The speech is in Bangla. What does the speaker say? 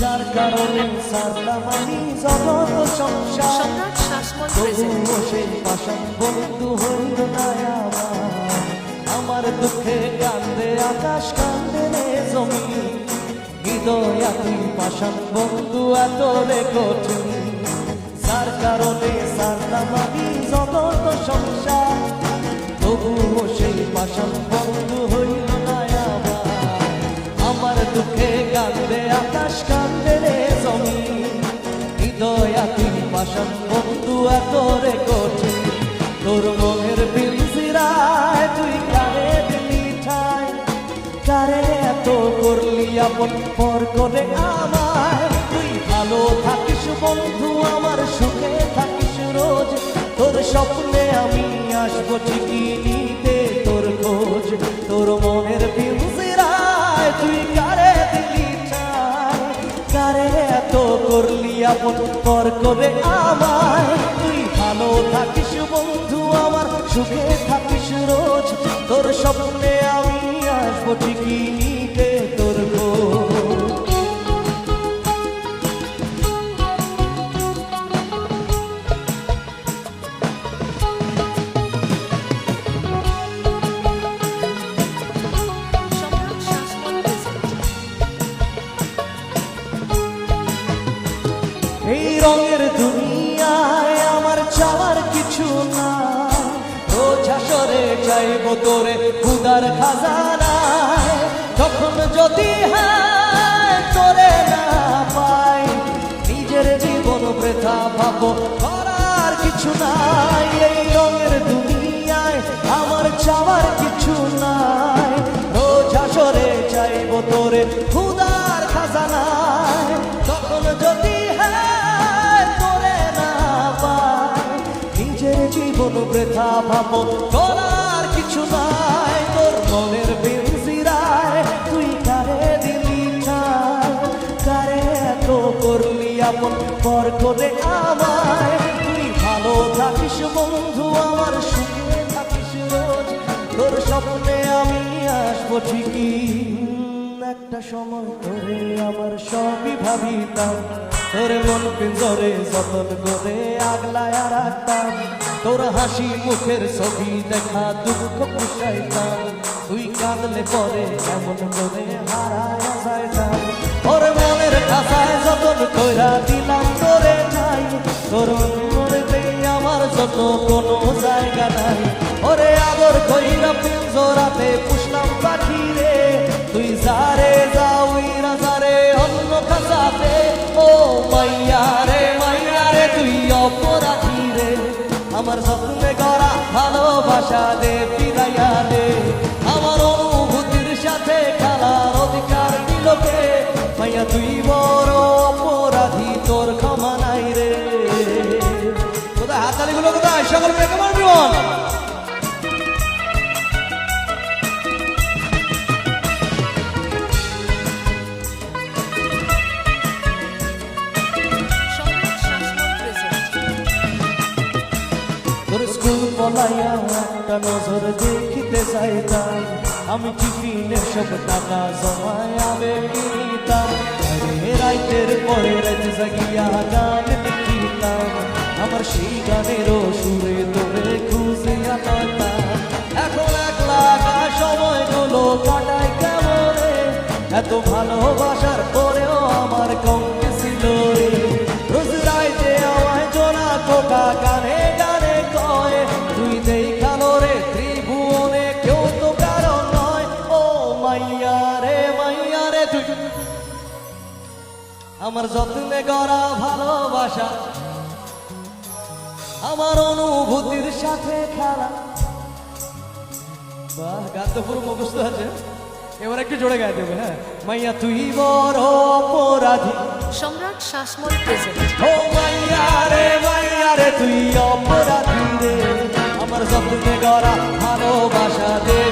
যার কারণে সারলাম আমি জগৎ সংসার। তবুও সেই পাশান বন্ধু হইল না আমার। দুঃখে কান্দে আকাশ কান্দে রে জমি। হৃদয় তুই পাশান বন্ধু এত রে কঠিন। যার কারণে সারলাম আমি জগৎ সংসার। তবুও সেই পাশান বন্ধু হইল না আমার। আমার দুঃখে কান্দে আকাশ কান্দে পাশান বন্ধু তোর মনের তুই কারে দিলি ঠাই। কারে এত করলি আপন পর করে তুই ভালো থাকিস বন্ধু, আমার সুখে থাকিস রোজ। তোর স্বপ্নে আমি আসব ঠিকই নিতে তোর খোঁজ। তোর মনের আপন পর কবে আমায়। তুই ভালো থাকিস বন্ধু আমার সুখে থাকিস রোজ। তোর স্বপ্নে তোরে খুদার খাজানায়। তখন যদি হ্যাঁ তোরে না পাই, নিজের জীবন বৃথা ভাবো, করার কিছু নাই। এই রঙের দুনিয়ায় আমার চাওয়ার কিছু নাই। রোজ হাসরে যাইব তোরে খুদার খাজানায়। তখন যদি হ্যাঁ তোরে না পাই, নিজের জীবন বৃথা ভাবো, করার কিছু নাই, তোর মনের বিনসিরায় তুই কারে দিলি ঠাই কারে এত করলি আপন পর করে আমায়? তুই ভালো থাকিস বন্ধু, আমার সুখে থাকিস রোজ। তোর স্বপ্নে আমি আসব ঠিকই। একটা সময় ধরে আমার সবই ভাবিতাম। তোর মন পিঞ্জরে যতন করে আগলায় রাখতাম। তোর হাসি মুখের ছবি দেখা দুঃখ পুষাইতাম তুই কাঁদলে পরে কেমন করে হারায় যাইতাম ওর মনের কাছায় যতন কইরা দিলাম, তোরে নাই। তোর মনে আমার যত ভালোবাসা দে ফিরাইয়া দে। আমার অনুভূতির সাথে খেলার অধিকার দিলকে মাইয়া, তুই বড় অপরাধী, তোর ক্ষমা নাই রে। কোথায় হাতালিগুলো কোথায়? সকল মেয়ে কেমন জীবন পলাইয়া একটা নজর দেখিতে চাইতাম আমি টিফিনের সব টাকা জমায় আবে কিনিতাম আরে, রাইতের পরে রাইতে জাগিয়া গান লিখিতাম। আমার সেই গানেরও সুরে তোরে খুঁজে আনাতাম এখন একলা একা সময়গুলো কাটাই কেমনে? এত ভালোবাসার পরেও আমার কমকে আমার যত্নে গড়া ভালোবাসা আমার অনুভূতির সাথে খেলা। বাহ গান তো পুরো মুখস্থ আছে। এবার একটু জোরে গায়ে দেবে হ্যাঁ? মাইয়া তুই বড় অপরাধী। সম্রাট শাসমল প্রেজেন্ট ও মাইয়া রে মাইয়া রে তুই অপরাধী রে। আমার স্বপ্নে গড়া ভালোবাসা দেবী